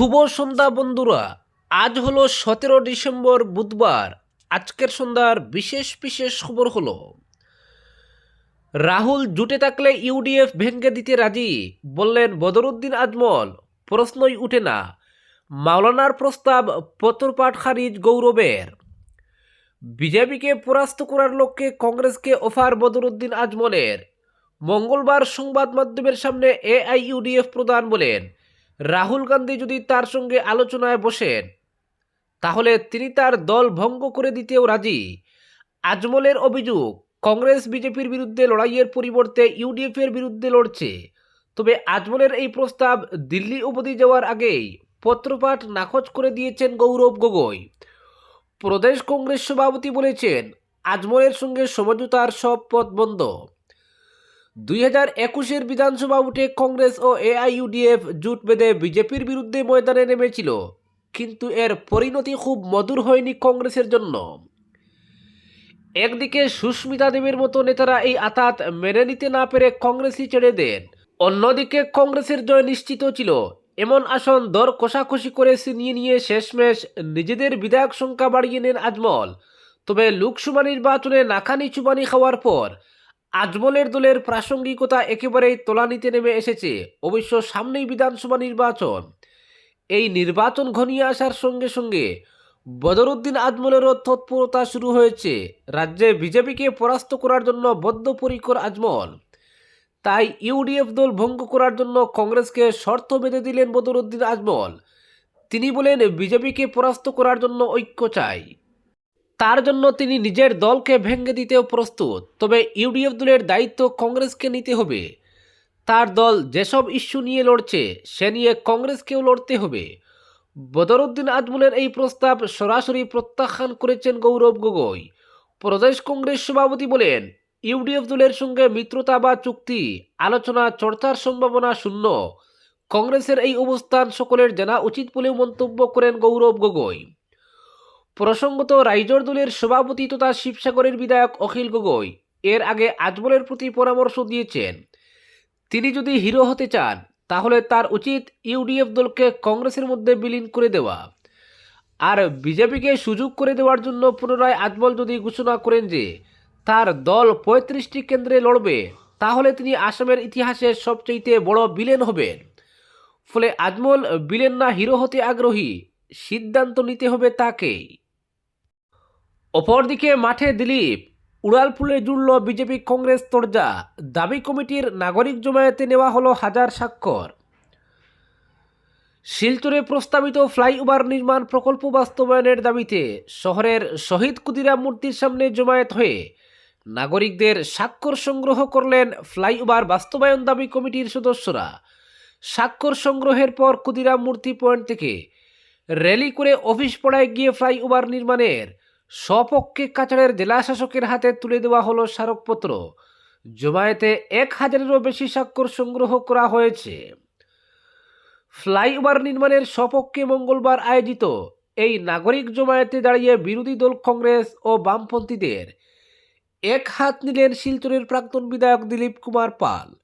শুভ সন্ধ্যা বন্ধুরা। আজ হলো সতেরো ডিসেম্বর বুধবার। আজকের সন্ধ্যার বিশেষ বিশেষ খবর হলো, রাহুল জুটে থাকলে ইউডিএফ ভেঙ্গে দিতে রাজি, বললেন বদরুদ্দিন আজমল, প্রশ্নই উঠে না। মাওলানার প্রস্তাব পত্রপাঠ খারিজ গৌরবের। বিজেপিকে পরাস্ত করার লক্ষ্যে কংগ্রেসকে অফার বদরুদ্দিন আজমলের। মঙ্গলবার সংবাদ মাধ্যমের সামনে এআইইউডিএফ প্রধান বলেন রাহুল গান্ধী যদি তার সঙ্গে আলোচনায় বসেন, তাহলে তিনি তার দল ভঙ্গ করে দিতেও রাজি। আজমলের অভিযোগ, কংগ্রেস বিজেপির বিরুদ্ধে লড়াইয়ের পরিবর্তে ইউডিএফের বিরুদ্ধে লড়ছে। তবে আজমলের এই প্রস্তাব দিল্লি অবধি যাওয়ার আগেই পত্রপাঠ নাকচ করে দিয়েছেন গৌরব গগৈ। প্রদেশ কংগ্রেস সভাপতি বলেছেন, আজমলের সঙ্গে সমঝোতার সব পথ বন্ধ। দুই হাজার একুশের বিধানসভা উঠে কংগ্রেস ও এআইইউডিএফ জুট বেঁধে বিজেপির বিরুদ্ধে ময়দানে নেমেছিল, কিন্তু এর পরিণতি খুব মধুর হয়নি কংগ্রেসের জন্য। একদিকে সুস্মিতা দেবের মতো নেতারা এই আতাত মেনে নিতে না পেরে কংগ্রেসই ছেড়ে দেন, অন্যদিকে কংগ্রেসের জয় নিশ্চিত ছিল। এমন আসন দর কষাকষি করে নিয়ে নিয়ে শেষমেশ নিজেদের বিধায়ক সংখ্যা বাড়িয়ে নেন আজমল। তবে লোকসভা নির্বাচনে নাকানি চুবানি খাওয়ার পর আজমলের দলের প্রাসঙ্গিকতা একেবারেই তোলানিতে নেমে এসেছে। অবশ্য সামনেই বিধানসভা নির্বাচন। এই নির্বাচন ঘনিয়ে আসার সঙ্গে সঙ্গে বদরুদ্দিন আজমলেরও তৎপরতা শুরু হয়েছে। রাজ্যে বিজেপিকে পরাস্ত করার জন্য বদ্ধপরিকর আজমল। তাই ইউডিএফ দল ভঙ্গ করার জন্য কংগ্রেসকে শর্ত বেঁধে দিলেন বদরুদ্দিন আজমল। তিনি বলেন, বিজেপিকে পরাস্ত করার জন্য ঐক্য চাই। তার জন্য তিনি নিজের দলকে ভেঙে দিতেও প্রস্তুত। তবে ইউডিএফ দলের দায়িত্ব কংগ্রেসকে নিতে হবে। তার দল যেসব ইস্যু নিয়ে লড়ছে, সে নিয়ে কংগ্রেসকেও লড়তে হবে। বদরুদ্দিন আজমলের এই প্রস্তাব সরাসরি প্রত্যাখ্যান করেছেন গৌরব গগৈ। প্রদেশ কংগ্রেস সভাপতি বলেন, ইউডিএফ দলের সঙ্গে মিত্রতা বা চুক্তি, আলোচনা, চর্চার সম্ভাবনা শূন্য। কংগ্রেসের এই অবস্থান সকলের জানা উচিত বলেও মন্তব্য করেন গৌরব গগৈ। প্রসঙ্গত, রাইজর দলের সভাপতি তথা শিবসাগরের বিধায়ক অখিল গগৈ এর আগে আজমলের প্রতি পরামর্শ দিয়েছেন। তিনি যদি হিরো হতে চান, তাহলে তার উচিত ইউডিএফ দলকে কংগ্রেসের মধ্যে বিলীন করে দেওয়া। আর বিজেপিকে সুযোগ করে দেওয়ার জন্য পুনরায় আজমল যদি ঘোষণা করেন যে তার দল পঁয়ত্রিশটি কেন্দ্রে লড়বে, তাহলে তিনি আসামের ইতিহাসে সবচেয়ে বড় বিলেন হবেন। ফলে আজমল বিলেন না হিরো হতে আগ্রহী, সিদ্ধান্ত নিতে হবে তাকেই। অপরদিকে মাঠে দিলীপ, উড়ালপুলে জুড়ল বিজেপি কংগ্রেস তরজা দাবি কমিটির নাগরিক জমায়েতে নেওয়া হলো হাজার স্বাক্ষর। শিলচরে প্রস্তাবিত ফ্লাইওভার নির্মাণ প্রকল্প বাস্তবায়নের দাবিতে শহরের শহীদ ক্ষুদিরাম মূর্তির সামনে জমায়েত হয়ে নাগরিকদের স্বাক্ষর সংগ্রহ করলেন ফ্লাইওভার বাস্তবায়ন দাবি কমিটির সদস্যরা। স্বাক্ষর সংগ্রহের পর ক্ষুদিরাম মূর্তি পয়েন্ট থেকে র্যালি করে অফিস পড়ায় গিয়ে ফ্লাইওভার নির্মাণের স্বপক্ষে কাছাড়ের জেলা শাসকের হাতে তুলে দেওয়া হলো স্মারকপত্র। জমায়েতে এক হাজারেরও বেশি স্বাক্ষর সংগ্রহ করা হয়েছে। ফ্লাইওভার নির্মাণের সপক্ষে মঙ্গলবার আয়োজিত এই নাগরিক জমায়েতে দাঁড়িয়ে বিরোধী দল কংগ্রেস ও বামপন্থীদের এক হাত নিলেন শিলচরের প্রাক্তন বিধায়ক দিলীপ কুমার পাল।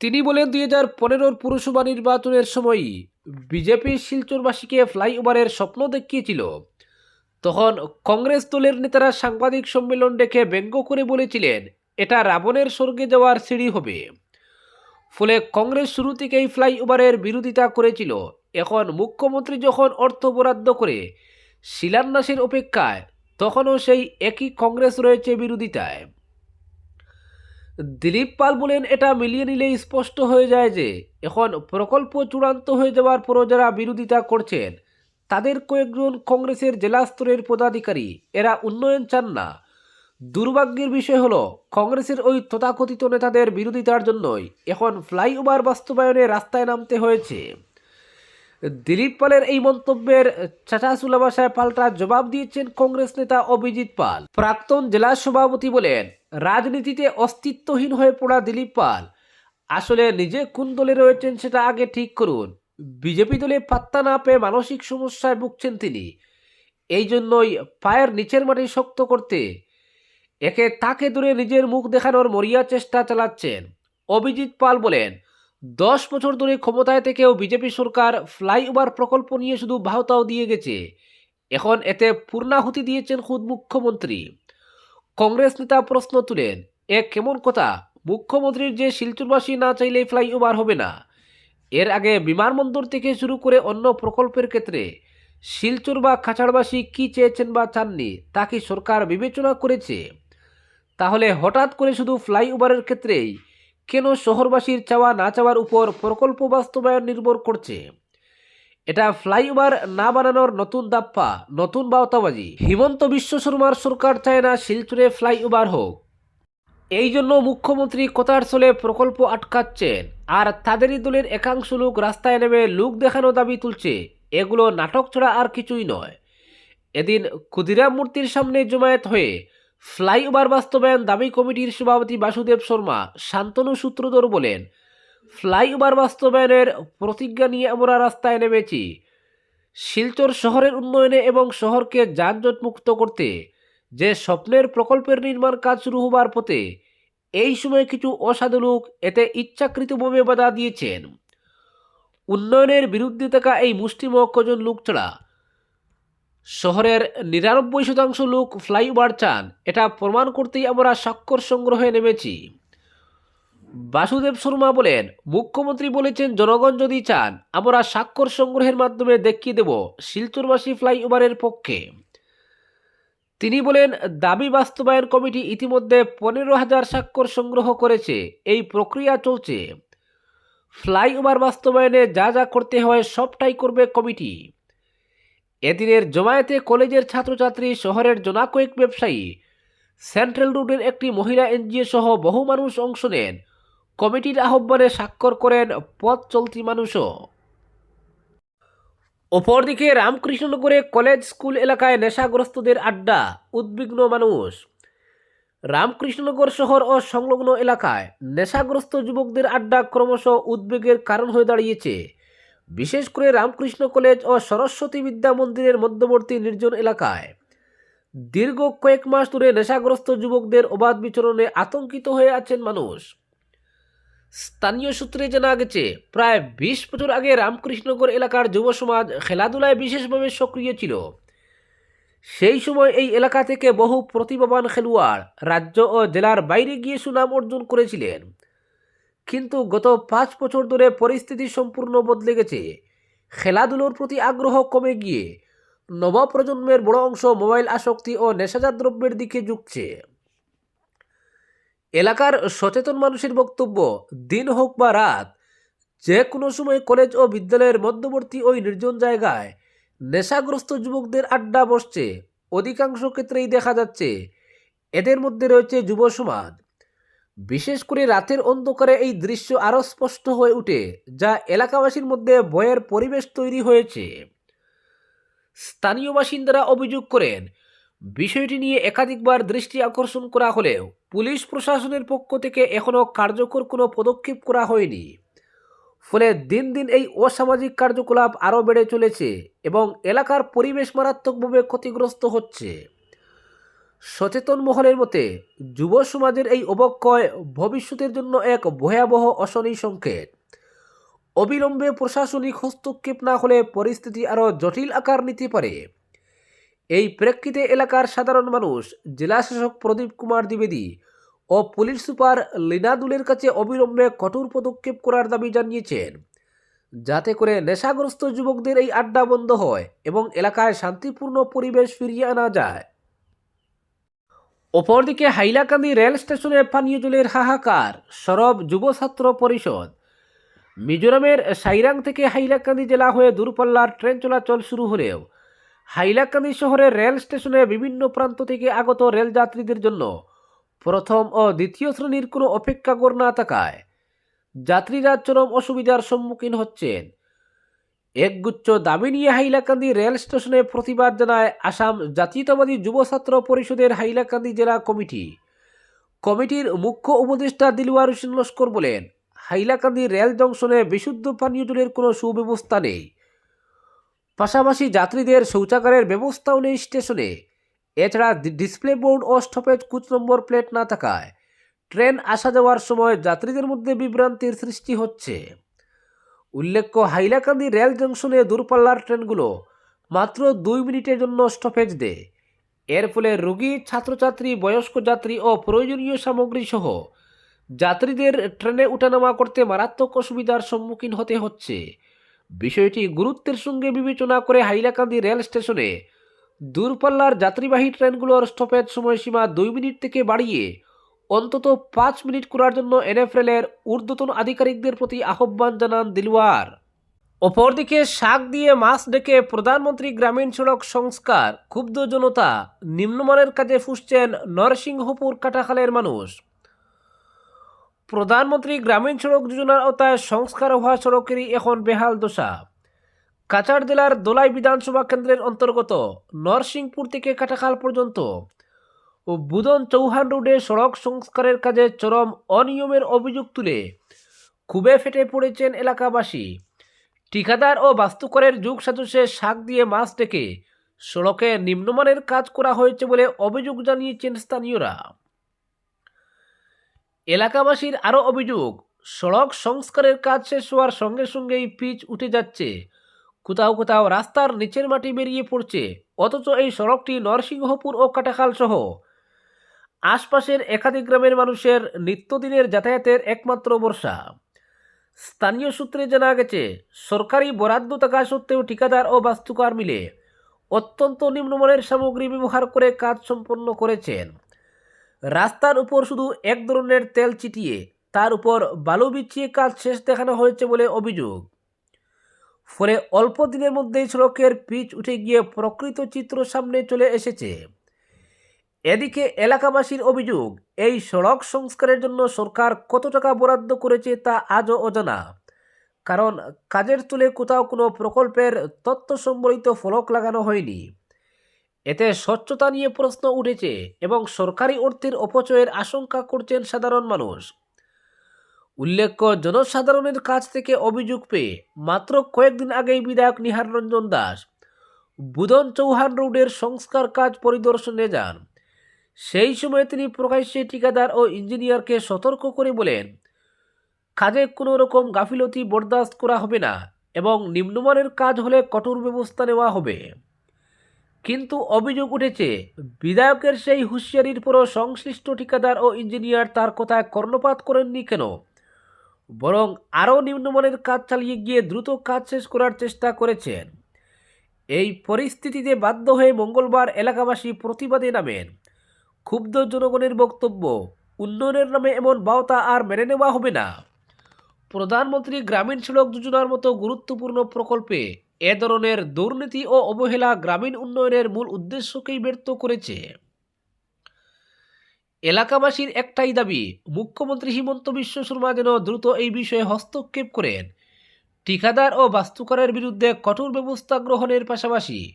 তিনি বলেন, দুই হাজার পনেরোর পুরসভা নির্বাচনের সময়ই বিজেপি শিলচরবাসীকে ফ্লাইওভারের স্বপ্ন দেখিয়েছিল। তখন কংগ্রেস দলের নেতারা সাংবাদিক সম্মেলন ডেকে ব্যঙ্গ করে বলেছিলেন, এটা রাবণের স্বর্গে যাওয়ার সিঁড়ি হবে। ফলে কংগ্রেস শুরু থেকেই ফ্লাইওভারের বিরোধিতা করেছিল। এখন মুখ্যমন্ত্রী যখন অর্থ বরাদ্দ করে শিলান্যাসের অপেক্ষায়, তখনও সেই একই কংগ্রেস রয়েছে বিরোধিতায়। দিলীপ পাল বলেন, এটা মিলিয়ে নিলেই স্পষ্ট হয়ে যায় যে এখন প্রকল্প চূড়ান্ত হয়ে যাওয়ার পরও যারা বিরোধিতা করছেন তাদের কয়েকজন কংগ্রেসের জেলা স্তরের পদাধিকারী। এরা উন্নয়ন চান না। দুর্ভাগ্যের বিষয় হলো, কংগ্রেসের ওই তথাকথিত নেতাদের বিরোধিতার জন্যই এখন ফ্লাইওভার বাস্তবায়নে রাস্তায় নামতে হয়েছে। দিলীপ পালের এই মন্তব্যের চাচাসুলা ভাষায় পাল্টা জবাব দিয়েছেন কংগ্রেস নেতা অভিজিৎ পাল। প্রাক্তন জেলা সভাপতি বলেন, রাজনীতিতে অস্তিত্বহীন হয়ে পড়া দিলীপ পাল। আসলে নিজে কোন দলে রয়েছেন সেটা আগে ঠিক করুন। বিজেপি দলে পাত্তা না পেয়ে মানসিক সমস্যায় ভুগছেন তিনি। এই জন্যই পায়ের নিচের মাটি শক্ত করতে একে তাকে দূরে নিজের মুখ দেখানোর মরিয়া চেষ্টা চালাচ্ছেন। অভিজিৎ পাল বলেন, দশ বছর ধরে ক্ষমতায় থেকেও বিজেপি সরকার ফ্লাইওভার প্রকল্প নিয়ে শুধু বাহতাও দিয়ে গেছে। এখন এতে পূর্ণাহুতি দিয়েছেন খুদ মুখ্যমন্ত্রী। কংগ্রেস নেতা প্রশ্ন তুলেন, এ কেমন কথা? মুখ্যমন্ত্রীর যে শিলচরবাসী না চাইলে ফ্লাইওভার হবে না। এর আগে বিমানবন্দর থেকে শুরু করে অন্য প্রকল্পের ক্ষেত্রে শিলচর বা খাঁচাড়বাসী কী চেয়েছেন বা চাননি, তা কি সরকার বিবেচনা করেছে? তাহলে হঠাৎ করে শুধু ফ্লাইওভারের ক্ষেত্রেই কেন শহরবাসীর চাওয়া না চাওয়ার উপর প্রকল্প বাস্তবায়ন নির্ভর করছে? এটা ফ্লাইওভার না বানানোর নতুন দাপ্পা, নতুন বাওতাবাজি হিমন্ত বিশ্ব শর্মার সরকার চায় না শিলচরে ফ্লাইওভার হোক। এই জন্য মুখ্যমন্ত্রী কথার চলে প্রকল্প আটকাচ্ছেন আর তাদেরই দলের একাংশ লোক রাস্তায় নেমে লুক দেখানো দাবি তুলছে। এগুলো নাটক ছাড়া আর কিছুই নয়। এদিন ক্ষুদিরাম মূর্তির সামনে জমায়েত হয়ে ফ্লাইওভার বাস্তবায়ন দাবি কমিটির সভাপতি বাসুদেব শর্মা শান্তনু সূত্রধর বলেন, ফ্লাইওভার বাস্তবায়নের প্রতিজ্ঞা নিয়ে আমরা রাস্তায় নেমেছি। শিলচর শহরের উন্নয়নে এবং শহরকে যানজট মুক্ত করতে যে স্বপ্নের প্রকল্পের নির্মাণ কাজ শুরু হবার পথে এই সময় কিছু অসাধু লোক এতে ইচ্ছাকৃতভাবে বাধা দিয়েছেন। উন্নয়নের বিরুদ্ধে থাকা এই মুষ্টিময় কজন লোক ছাড়া শহরের নিরানব্বই শতাংশ লোক ফ্লাইওভার চান, এটা প্রমাণ করতেই আমরা স্বাক্ষর সংগ্রহে নেমেছি। বাসুদেব শর্মা বলেন, মুখ্যমন্ত্রী বলেছেন জনগণ যদি চান, আমরা স্বাক্ষর সংগ্রহের মাধ্যমে দেখিয়ে দেব শিলচরবাসী ফ্লাইওভারের পক্ষে। তিনি বলেন, দাবি বাস্তবায়ন কমিটি ইতিমধ্যে পনেরো হাজার স্বাক্ষর সংগ্রহ করেছে। এই প্রক্রিয়া চলছে। ফ্লাইওভার বাস্তবায়নে যা যা করতে হয় সবটাই করবে কমিটি। এদিনের জমায়েতে কলেজের ছাত্রছাত্রী, শহরের জনাকয়েক ব্যবসায়ী, সেন্ট্রাল রোডের একটি মহিলা এনজিও সহ বহু মানুষ অংশ নেন। কমিটির আহ্বানে স্বাক্ষর করেন পথ চলতি মানুষও। অপরদিকে রামকৃষ্ণনগরে কলেজ স্কুল এলাকায় নেশাগ্রস্তদের আড্ডা, উদ্বিগ্ন মানুষ। রামকৃষ্ণনগর শহর ও সংলগ্ন এলাকায় নেশাগ্রস্ত যুবকদের আড্ডা ক্রমশ উদ্বেগের কারণ হয়ে দাঁড়িয়েছে। বিশেষ করে রামকৃষ্ণ কলেজ ও সরস্বতী বিদ্যা মন্দিরের মধ্যবর্তী নির্জন এলাকায়। দীর্ঘ কয়েক মাস ধরে নেশাগ্রস্ত যুবকদের অবাধ বিচরণে আতঙ্কিত হয়ে আছেন মানুষ। স্থানীয় সূত্রে জানা গেছে, প্রায় বিশ বছর আগে রামকৃষ্ণনগর এলাকার যুব সমাজ খেলাধুলায় বিশেষভাবে সক্রিয় ছিল। সেই সময় এই এলাকা থেকে বহু প্রতিভাবান খেলোয়াড় রাজ্য ও জেলার বাইরে গিয়ে সুনাম অর্জন করেছিলেন। কিন্তু গত পাঁচ বছর ধরে পরিস্থিতি সম্পূর্ণ বদলে গেছে। খেলাধুলোর প্রতি আগ্রহ কমে গিয়ে নবপ্রজন্মের বড় অংশ মোবাইল আসক্তি ও নেশাজাত দ্রব্যের দিকে ঝুঁকছে। এলাকার সচেতন মানুষের বক্তব্য, দিন হোক বা রাত যে কোনো সময় কলেজ ও বিদ্যালয়ের মধ্যবর্তী ওই নির্জন জায়গায় নেশাগ্রস্ত যুবকদের আড্ডা বসছে। অধিকাংশ ক্ষেত্রেই দেখা যাচ্ছে, এদের মধ্যে রয়েছে যুব সমাজ। বিশেষ করে রাতের অন্ধকারে এই দৃশ্য আরও স্পষ্ট হয়ে ওঠে যা এলাকাবাসীর মধ্যে ভয়ের পরিবেশ তৈরি হয়েছে। স্থানীয় বাসিন্দারা অভিযোগ করেন বিষয়টি নিয়ে একাধিকবার দৃষ্টি আকর্ষণ করা হলেও পুলিশ প্রশাসনের পক্ষ থেকে এখনও কার্যকর কোনো পদক্ষেপ করা হয়নি। ফলে দিন দিন এই অসামাজিক কার্যকলাপ আরও বেড়ে চলেছে এবং এলাকার পরিবেশ মারাত্মকভাবে ক্ষতিগ্রস্ত হচ্ছে। সচেতন মহলের মতে, যুব সমাজের এই অবক্ষয় ভবিষ্যতের জন্য এক ভয়াবহ অশনি সংকেত। অবিলম্বে প্রশাসনিক হস্তক্ষেপ না হলে পরিস্থিতি আরও জটিল আকার নিতে পারে। এই প্রেক্ষিতে এলাকার সাধারণ মানুষ, জেলাশাসক প্রদীপ কুমার দ্বিবেদী ও পুলিশ সুপার লিনাদুলের কাছে অবিলম্বে কঠোর পদক্ষেপ করার দাবি জানিয়েছেন। যাতে করে নেশাগ্রস্ত যুবকদের এই আড্ডা বন্ধ হয় এবং এলাকায় শান্তিপূর্ণ পরিবেশ ফিরিয়ে আনা যায়। অপরদিকে হাইলাকান্দি রেল স্টেশনে পানীয় জলের হাহাকার, সরব যুব ছাত্র পরিষদ। মিজোরামের সাইরাং থেকে হাইলাকান্দি জেলা হয়ে দূরপাল্লার ট্রেন চলাচল শুরু হলেও হাইলাকান্দি শহরের রেল স্টেশনে বিভিন্ন প্রান্ত থেকে আগত রেল যাত্রীদের জন্য প্রথম ও দ্বিতীয় শ্রেণির কোনো অপেক্ষাকর না থাকায় যাত্রীরা চরম অসুবিধার সম্মুখীন হচ্ছেন। একগুচ্ছ দাবি নিয়ে হাইলাকান্দি রেল স্টেশনে প্রতিবাদ জানায় আসাম জাতীয়তাবাদী যুব ছাত্র পরিষদের হাইলাকান্দি জেলা কমিটি। কমিটির মুখ্য উপদেষ্টা দিলওয়ার হোসেন লস্কর বলেন, হাইলাকান্দি রেল জংশনে বিশুদ্ধ পানীয় জলের কোনো সুব্যবস্থা নেই। পাশাপাশি যাত্রীদের শৌচাগারের ব্যবস্থাও নেই স্টেশনে। এছাড়া ডিসপ্লে বোর্ড ও স্টপেজ কুচ নম্বর প্লেট না থাকায় ট্রেন আসা যাওয়ার সময় যাত্রীদের মধ্যে বিভ্রান্তির সৃষ্টি হচ্ছে। উল্লেখ্য, হাইলাকান্দি রেল জংশনে দূরপাল্লার ট্রেনগুলো মাত্র দুই মিনিটের জন্য স্টপেজ দেয়। এর ফলে রোগী, ছাত্রছাত্রী, বয়স্ক যাত্রী ও প্রয়োজনীয় সামগ্রী সহ যাত্রীদের ট্রেনে ওঠানামা করতে মারাত্মক অসুবিধার সম্মুখীন হতে হচ্ছে। বিষয়টি গুরুত্বের সঙ্গে বিবেচনা করে হাইলাকান্দি রেল স্টেশনে দূরপাল্লার যাত্রীবাহী ট্রেনগুলোর স্টপেজ সময়সীমা দুই মিনিট থেকে বাড়িয়ে অন্তত পাঁচ মিনিট করার জন্য এনএফএলের ঊর্ধ্বতন আধিকারিকদের প্রতি আহ্বান জানান দিলওয়ার। অপরদিকে শাক দিয়ে মাছ ডেকে প্রধানমন্ত্রী গ্রামীণ সড়ক সংস্কার, ক্ষুব্ধ জনতা, নিম্নমানের কাজে ফুসছেন নরসিংহপুর কাটাখালের মানুষ। প্রধানমন্ত্রী গ্রামীণ সড়ক যোজনার আওতায় সংস্কার হওয়া সড়কেরই এখন বেহাল দশা। কাছাড় জেলার দোলাই বিধানসভা কেন্দ্রের অন্তর্গত নরসিংপুর থেকে কাটাখাল পর্যন্ত ও বুদন চৌহান রোডে সড়ক সংস্কারের কাজে চরম অনিয়মের অভিযোগ তুলে খুবে ফেটে পড়েছেন এলাকাবাসী। ঠিকাদার ও বাস্তুকরের যুগ সাজসে শাক দিয়ে মাছ ডেকে সড়কে নিম্নমানের কাজ করা হয়েছে বলে অভিযোগ জানিয়েছেন স্থানীয়রা। এলাকাবাসীর আরও অভিযোগ, সড়ক সংস্কারের কাজ শেষ হওয়ার সঙ্গে সঙ্গেই পিচ উঠে যাচ্ছে। কোথাও কোথাও রাস্তার নিচের মাটি বেরিয়ে পড়ছে, অথচ এই সড়কটি নরসিংহপুর ও কাটাখাল সহ। আশপাশের একাধিক গ্রামের মানুষের নিত্যদিনের যাতায়াতের একমাত্র বর্ষা স্থানীয় সূত্রে জানা গেছে, সরকারি বরাদ্দ থাকা সত্ত্বেও ঠিকাদার ও বাস্তুকার মিলে অত্যন্ত নিম্নমানের সামগ্রী ব্যবহার করে কাজ সম্পন্ন করেছেন। রাস্তার উপর শুধু এক ধরনের তেল চিটিয়ে তার উপর বালু বিছিয়ে কাজ শেষ দেখানো হয়েছে বলে অভিযোগ। ফলে অল্প দিনের মধ্যেই সড়কের পিচ উঠে গিয়ে প্রকৃত চিত্র সামনে চলে এসেছে। এদিকে এলাকাবাসীর অভিযোগ, এই সড়ক সংস্কারের জন্য সরকার কত টাকা বরাদ্দ করেছে তা আজও অজানা। কারণ কাজের তুলে কোথাও কোনো প্রকল্পের তথ্য সম্বলিত ফলক লাগানো হয়নি। এতে স্বচ্ছতা নিয়ে প্রশ্ন উঠেছে এবং সরকারি অর্থের অপচয়ের আশঙ্কা করছেন সাধারণ মানুষ। উল্লেখ্য, জনসাধারণের কাছ থেকে অভিযোগ পেয়ে মাত্র কয়েকদিন আগেই বিধায়ক নিহার রঞ্জন দাস বুদন চৌহান রোডের সংস্কার কাজ পরিদর্শনে যান। সেই সময় তিনি প্রকাশ্যে ঠিকাদার ও ইঞ্জিনিয়ারকে সতর্ক করে বলেন, কাজে কোনো রকম গাফিলতি বরদাস্ত করা হবে না এবং নিম্নমানের কাজ হলে কঠোর ব্যবস্থা নেওয়া হবে। কিন্তু অভিযোগ উঠেছে, বিধায়কের সেই হুঁশিয়ারির পরও সংশ্লিষ্ট ঠিকাদার ও ইঞ্জিনিয়ার তার কথায় কর্ণপাত করেননি কেন? বরং আরও নিম্নমানের কাজ চালিয়ে গিয়ে দ্রুত কাজ শেষ করার চেষ্টা করেছেন। এই পরিস্থিতিতে বাধ্য হয়ে মঙ্গলবার এলাকাবাসী প্রতিবাদে নামেন। ক্ষুব্ধ জনগণের বক্তব্য, উন্নয়নের নামে এমন বাওতা আর মেনে নেওয়া হবে না। প্রধানমন্ত্রী গ্রামীণ সড়ক যোজনার মতো গুরুত্বপূর্ণ প্রকল্পে এ ধরনের দুর্নীতি ও অবহেলা গ্রামীণ উন্নয়নের মূল উদ্দেশ্যকেই ব্যর্থ করেছে। এলাকাবাসীর একটাই দাবি, মুখ্যমন্ত্রী হিমন্ত বিশ্ব শর্মা যেন দ্রুত এই বিষয়ে হস্তক্ষেপ করেন। ঠিকাদার ও বাস্তুকারের বিরুদ্ধে কঠোর ব্যবস্থা গ্রহণের পাশাপাশি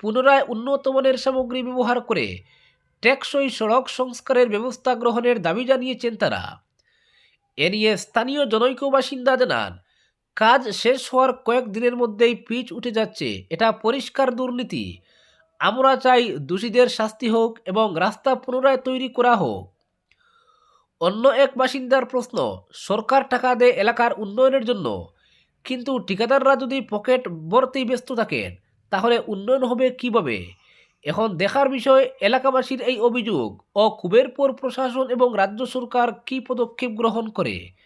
পুনরায় উন্নত মানের সামগ্রী ব্যবহার করে টেকসই সড়ক সংস্কারের ব্যবস্থা গ্রহণের দাবি জানিয়েছেন তারা। এ নিয়ে স্থানীয় জনৈক বাসিন্দা জানান কাজ শেষ হওয়ার কয়েক দিনের মধ্যেই পিচ উঠে যাচ্ছে। এটা পরিষ্কার দুর্নীতি। আমরা চাই দোষীদের শাস্তি হোক এবং রাস্তা পুনরায় তৈরি করা হোক। অন্য এক বাসিন্দার প্রশ্ন, সরকার টাকা দেয় এলাকার উন্নয়নের জন্য। কিন্তু ঠিকাদাররা যদি পকেট ভর্তি ব্যস্ত থাকেন, তাহলে উন্নয়ন হবে কীভাবে? এখন দেখার বিষয়, এলাকাবাসীর এই অভিযোগ ও কুবের পর প্রশাসন এবং রাজ্য সরকার কী পদক্ষেপ গ্রহণ করে?